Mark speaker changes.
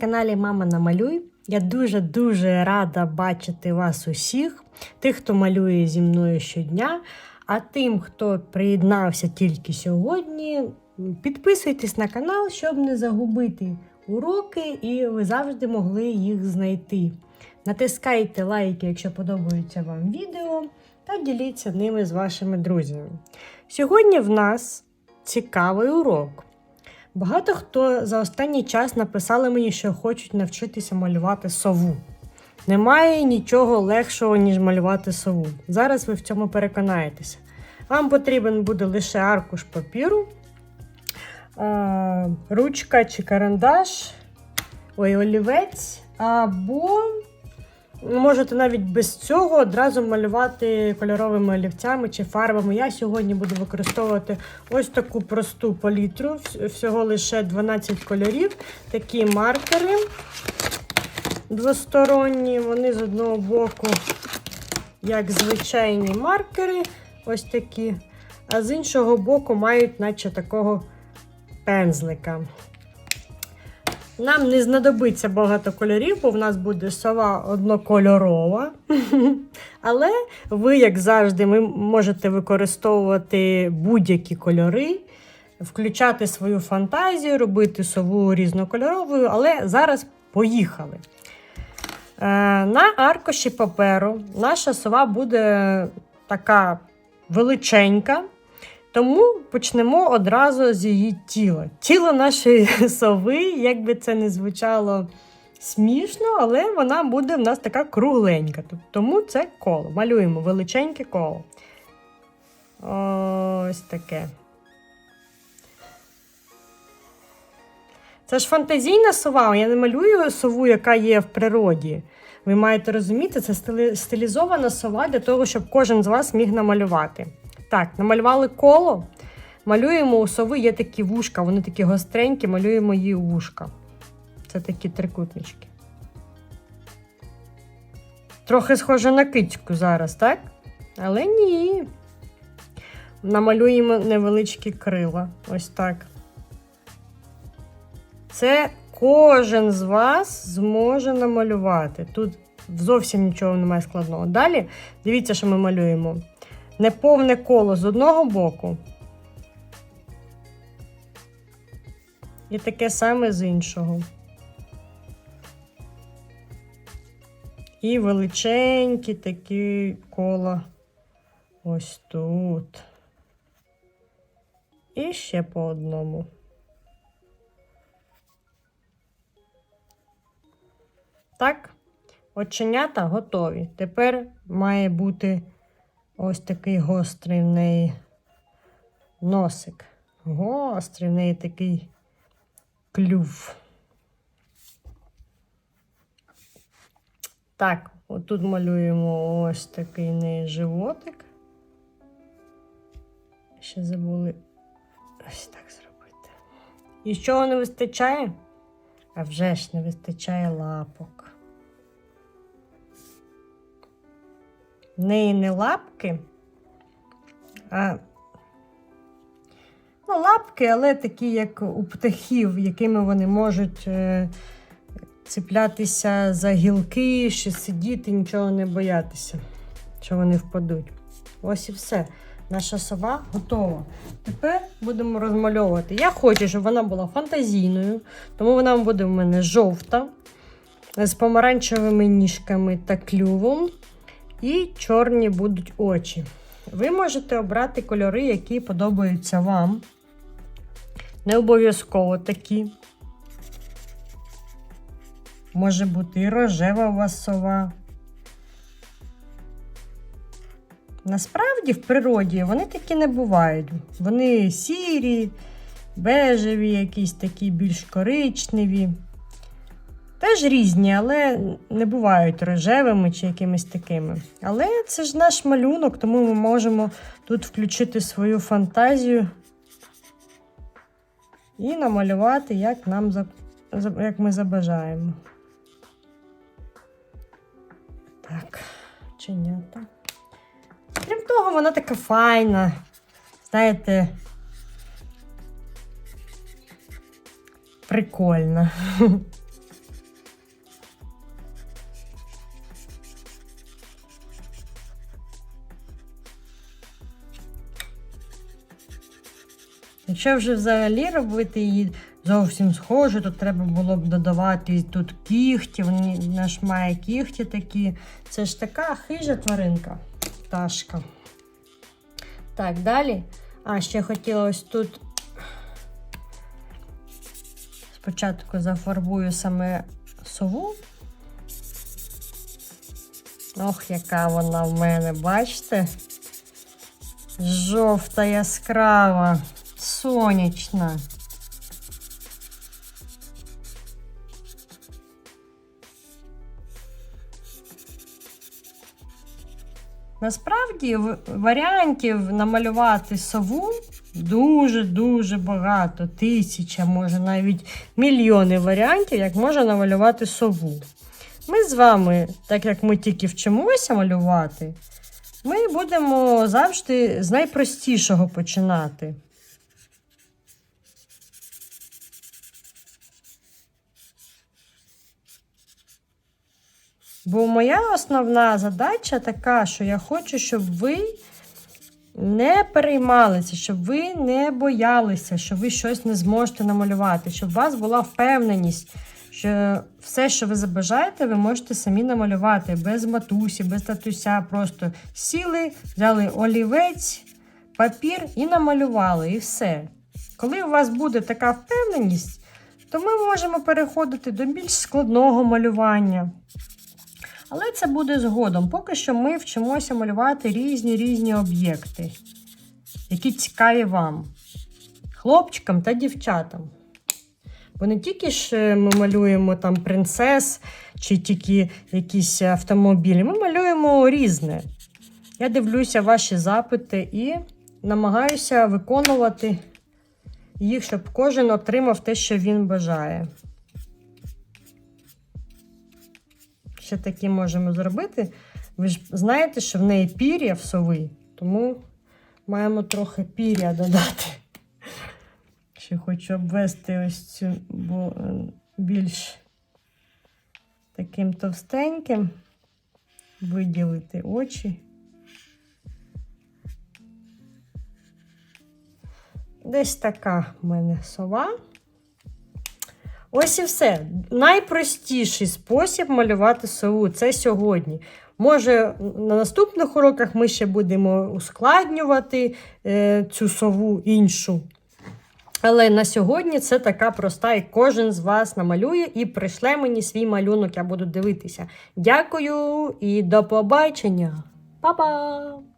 Speaker 1: каналі Мама Намалюй. Я дуже-дуже рада бачити вас усіх, тих, хто малює зі мною щодня. А тим, хто приєднався тільки сьогодні, підписуйтесь на канал, щоб не загубити уроки, і ви завжди могли їх знайти. Натискайте лайки, якщо подобаються вам відео, та діліться ними з вашими друзями. Сьогодні в нас цікавий урок. Багато хто за останній час написали мені, що хочуть навчитися малювати сову. Немає нічого легшого, ніж малювати сову. Зараз ви в цьому переконаєтеся. Вам потрібен буде лише аркуш папіру, ручка чи карандаш, ой, олівець, або можете навіть без цього одразу малювати кольоровими олівцями чи фарбами. Я сьогодні буду використовувати ось таку просту палітру, всього лише 12 кольорів, такі маркери двосторонні. Вони з одного боку, як звичайні маркери, ось такі, а з іншого боку мають, наче такого пензлика. Нам не знадобиться багато кольорів, бо в нас буде сова однокольорова. Але ви, як завжди, ми можете використовувати будь-які кольори, включати свою фантазію, робити сову різнокольоровою. Але зараз поїхали. Е, На аркуші паперу наша сова буде така величенька. Тому почнемо одразу з її тіла. Тіло нашої сови, як би це не звучало смішно, але вона буде в нас така кругленька. Тому це коло. Малюємо величеньке коло. Ось таке. Це ж фантазійна сова. Я не малюю сову, яка є в природі. Ви маєте розуміти, це стилізована сова для того, щоб кожен з вас міг намалювати. Так, намалювали коло. Малюємо у сови є такі вушка, вони такі гостренькі, малюємо її вушка. Це такі трикутнички. Трохи схоже на кицьку зараз, так? Але ні. Намалюємо невеличкі крила. Ось так. Це кожен з вас зможе намалювати. Тут зовсім нічого немає складного. Далі дивіться, що ми малюємо. Неповне коло з одного боку. І таке саме з іншого. І величенькі такі кола ось тут. І ще по одному. Так, оченята готові. Тепер має бути ось такий гострий в неї носик. Гострий в неї такий клюв. Так, отут малюємо ось такий в неї животик. Ще забули ось так зробити. І чого не вистачає? А вже ж не вистачає лапок. В неї не лапки, а ну, лапки, але такі, як у птахів, якими вони можуть е, цеплятися за гілки, ще сидіти, нічого не боятися, що вони впадуть. Ось і все. Наша сова готова. Тепер будемо розмальовувати. Я хочу, щоб вона була фантазійною, тому вона буде в мене жовта, з помаранчевими ніжками та клювом. І чорні будуть очі. Ви можете обрати кольори, які подобаються вам. Не обов'язково такі. Може бути і рожева у вас сова. Насправді, в природі вони такі не бувають. Вони сірі, бежеві, якісь такі більш коричневі. Теж різні, але не бувають рожевими чи якимись такими. Але це ж наш малюнок, тому ми можемо тут включити свою фантазію і намалювати, як, нам, як ми забажаємо. Так, чинята. Крім того, вона така файна. Знаєте, прикольна. Якщо вже взагалі робити її зовсім схожу, то треба було б додавати тут вони наш має кігті такі. Це ж така хижа тваринка, пташка. Так, далі. А, ще хотіла ось тут. Спочатку зафарбую саме сову. Ох, яка вона в мене, бачите? Жовта яскрава, сонячна. Насправді варіантів намалювати сову дуже-дуже багато. Тисяча, може навіть мільйони варіантів, як можна намалювати сову. Ми з вами, так як ми тільки вчимося малювати, ми будемо завжди з найпростішого починати. Бо моя основна задача така, що я хочу, щоб ви не переймалися, щоб ви не боялися, що ви щось не зможете намалювати, щоб у вас була впевненість, що все, що ви забажаєте, ви можете самі намалювати без матусі, без татуся. Просто сіли, взяли олівець, папір і намалювали, і все. Коли у вас буде така впевненість, то ми можемо переходити до більш складного малювання. Але це буде згодом. Поки що ми вчимося малювати різні різні об'єкти, які цікаві вам, хлопчикам та дівчатам. Бо не тільки ж е, ми малюємо там принцес чи тільки якісь автомобілі, ми малюємо різне. Я дивлюся ваші запити і намагаюся виконувати їх, щоб кожен отримав те, що він бажає. Ще такі можемо зробити. Ви ж знаєте, що в неї пір'я в сови, тому маємо трохи пір'я додати. Ще хочу обвести ось цю бо, е, більш таким товстеньким, виділити очі. Десь така в мене сова. Ось і все. Найпростіший спосіб малювати сову це сьогодні. Може, на наступних уроках ми ще будемо ускладнювати е, цю сову іншу. Але на сьогодні це така проста, і кожен з вас намалює і прийшле мені свій малюнок, я буду дивитися. Дякую і до побачення. Па-па!